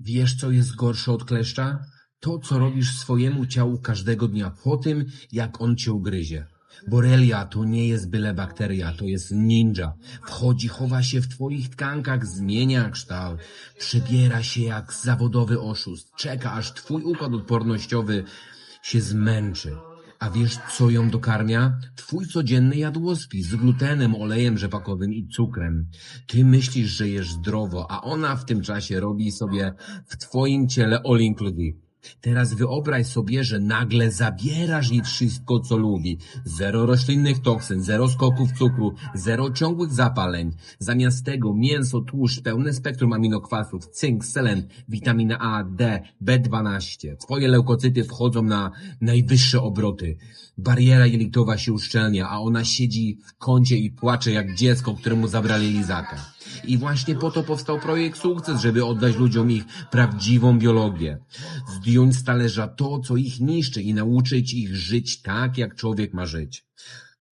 Wiesz, co jest gorsze od kleszcza? To, co robisz swojemu ciału każdego dnia po tym, jak on cię ugryzie. Borelia to nie jest byle bakteria, to jest ninja. Wchodzi, chowa się w twoich tkankach, zmienia kształt, przebiera się jak zawodowy oszust, czeka aż twój układ odpornościowy się zmęczy. A wiesz, co ją dokarmia? Twój codzienny jadłospis z glutenem, olejem rzepakowym i cukrem. Ty myślisz, że jesz zdrowo, a ona w tym czasie robi sobie w twoim ciele all inclusive. Teraz wyobraź sobie, że nagle zabierasz jej wszystko, co lubi. Zero roślinnych toksyn, zero skoków cukru, zero ciągłych zapaleń. Zamiast tego mięso, tłuszcz, pełne spektrum aminokwasów, cynk, selen, witamina A, D, B12. Twoje leukocyty wchodzą na najwyższe obroty. Bariera jelitowa się uszczelnia, a ona siedzi w kącie i płacze jak dziecko, któremu zabrali lizaka. I właśnie po to powstał projekt Sukces, żeby oddać ludziom ich prawdziwą biologię. Zdjąć z talerza to, co ich niszczy i nauczyć ich żyć tak, jak człowiek ma żyć.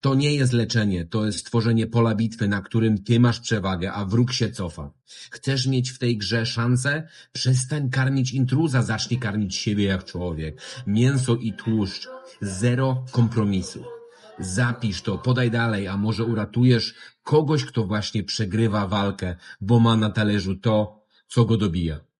To nie jest leczenie, to jest stworzenie pola bitwy, na którym ty masz przewagę, a wróg się cofa. Chcesz mieć w tej grze szansę? Przestań karmić intruza, zacznij karmić siebie jak człowiek. Mięso i tłuszcz. Zero kompromisu. Zapisz to, podaj dalej, a może uratujesz kogoś, kto właśnie przegrywa walkę, bo ma na talerzu to, co go dobija.